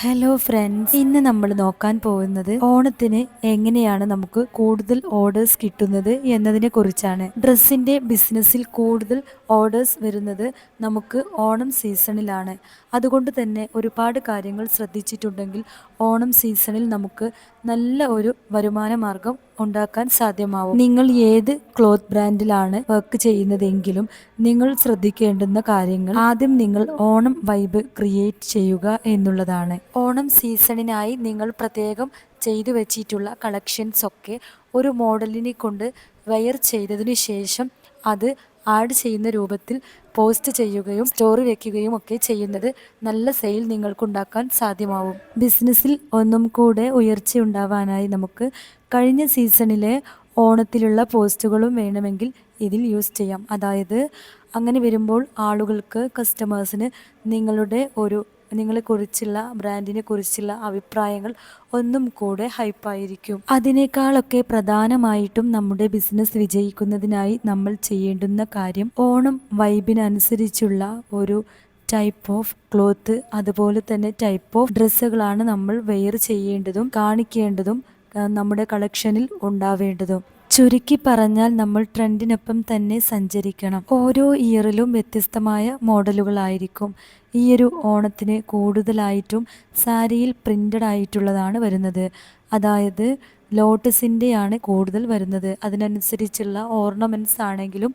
Hello friends ഇന്ന് നമ്മൾ നോക്കാൻ പോകുന്നത് ഓണത്തിന് എങ്ങനെയാണ് നമുക്ക് കൂടുതൽ ഓർഡേഴ്സ് കിട്ടുന്നത് എന്നതിനെ കുറിച്ചാണ്. ഡ്രസ്സിന്റെ ബിസിനസ്സിൽ കൂടുതൽ ഓർഡേഴ്സ് വരുന്നത് നമുക്ക് ഓണം സീസണിലാണ്. അതുകൊണ്ട് തന്നെ ഒരുപാട് കാര്യങ്ങൾ ശ്രദ്ധിച്ചിട്ടുണ്ടെങ്കിൽ ഓണം സീസണിൽ നമുക്ക് നല്ല ഒരു വരുമാന മാർഗം ഉണ്ടാക്കാൻ സാധ്യമാവും. നിങ്ങൾ ഏത് ക്ലോത്ത് ബ്രാൻഡിലാണ് വർക്ക് ചെയ്യുന്നതെങ്കിലും നിങ്ങൾ ശ്രദ്ധിക്കേണ്ടുന്ന കാര്യങ്ങൾ ആദ്യം നിങ്ങൾ ഓണം വൈബ് ക്രിയേറ്റ് ചെയ്യുക എന്നുള്ളതാണ്. ഓണം സീസണിനായി നിങ്ങൾ പ്രത്യേകം ചെയ്തു വെച്ചിട്ടുള്ള കളക്ഷൻസ് ഒക്കെ ഒരു മോഡലിനെ കൊണ്ട് വെയർ ചെയ്തതിനു ശേഷം അത് ആഡ് ചെയ്യുന്ന രൂപത്തിൽ പോസ്റ്റ് ചെയ്യുകയും സ്റ്റോറി വെക്കുകയും ഒക്കെ ചെയ്യുന്നത് നല്ല സെയിൽ നിങ്ങൾക്കുണ്ടാക്കാൻ സാധ്യമാവും. ബിസിനസ്സിൽ ഒന്നും കൂടെ ഉയർച്ച ഉണ്ടാവാനായി നമുക്ക് കഴിഞ്ഞ സീസണിലെ ഓണത്തിലുള്ള പോസ്റ്റുകളും വേണമെങ്കിൽ ഇതിൽ യൂസ് ചെയ്യാം. അതായത് അങ്ങനെ വരുമ്പോൾ ആളുകൾക്ക് കസ്റ്റമേഴ്സിന് നിങ്ങളുടെ ഒരു നിങ്ങളെക്കുറിച്ചുള്ള ബ്രാൻഡിനെ കുറിച്ചുള്ള അഭിപ്രായങ്ങൾ ഒന്നും കൂടെ ഹൈപ്പായിരിക്കും. അതിനേക്കാളൊക്കെ പ്രധാനമായിട്ടും നമ്മുടെ ബിസിനസ് വിജയിക്കുന്നതിനായി നമ്മൾ ചെയ്യേണ്ടുന്ന കാര്യം ഓണം വൈബിനനുസരിച്ചുള്ള ഒരു ടൈപ്പ് ഓഫ് ക്ലോത്ത് അതുപോലെ തന്നെ ടൈപ്പ് ഓഫ് ഡ്രസ്സുകളാണ് നമ്മൾ വെയർ ചെയ്യേണ്ടതും കാണിക്കേണ്ടതും നമ്മുടെ കളക്ഷനിൽ ഉണ്ടാവേണ്ടതും. ചുരുക്കി പറഞ്ഞാൽ നമ്മൾ ട്രെൻഡിനൊപ്പം തന്നെ സഞ്ചരിക്കണം. ഓരോ ഇയറിലും വ്യത്യസ്തമായ മോഡലുകളായിരിക്കും. ഈ ഒരു ഓണത്തിന് കൂടുതലായിട്ടും സാരിയിൽ പ്രിന്റഡ് ആയിട്ടുള്ളതാണ് വരുന്നത്. അതായത് ലോട്ടസിന്റെയാണ് കൂടുതൽ വരുന്നത്. അതിനനുസരിച്ചുള്ള ഓർണമെന്റ്സ് ആണെങ്കിലും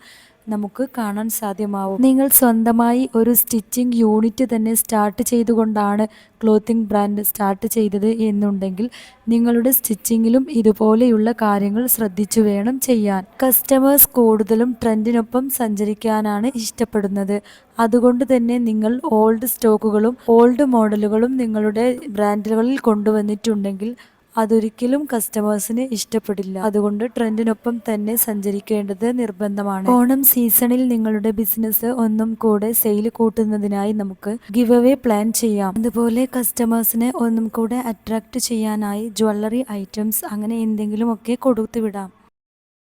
നമുക്ക് കാണാൻ സാധ്യമാവും. നിങ്ങൾ സ്വന്തമായി ഒരു സ്റ്റിച്ചിങ് യൂണിറ്റ് തന്നെ സ്റ്റാർട്ട് ചെയ്തുകൊണ്ടാണ് ക്ലോത്തിങ് ബ്രാൻഡ് സ്റ്റാർട്ട് ചെയ്തത് എന്നുണ്ടെങ്കിൽ നിങ്ങളുടെ സ്റ്റിച്ചിങ്ങിലും ഇതുപോലെയുള്ള കാര്യങ്ങൾ ശ്രദ്ധിച്ചു വേണം ചെയ്യാൻ. കസ്റ്റമേഴ്സ് കൂടുതലും ട്രെൻഡിനൊപ്പം സഞ്ചരിക്കാനാണ് ഇഷ്ടപ്പെടുന്നത്. അതുകൊണ്ട് തന്നെ നിങ്ങൾ ഓൾഡ് സ്റ്റോക്കുകളും ഓൾഡ് മോഡലുകളും നിങ്ങളുടെ ബ്രാൻഡുകളിൽ കൊണ്ടുവന്നിട്ടുണ്ടെങ്കിൽ അതൊരിക്കലും കസ്റ്റമേഴ്സിന് ഇഷ്ടപ്പെടില്ല. അതുകൊണ്ട് ട്രെൻഡിനൊപ്പം തന്നെ സഞ്ചരിക്കേണ്ടത് നിർബന്ധമാണ്. ഓണം സീസണിൽ നിങ്ങളുടെ ബിസിനസ് ഒന്നും കൂടെ സെയിൽ കൂട്ടുന്നതിനായി നമുക്ക് ഗിവ് അവേ പ്ലാൻ ചെയ്യാം. അതുപോലെ കസ്റ്റമേഴ്സിനെ ഒന്നും കൂടെ അട്രാക്ട് ചെയ്യാനായി ജ്വല്ലറി ഐറ്റംസ് അങ്ങനെ എന്തെങ്കിലും ഒക്കെ കൊടുത്തുവിടാം.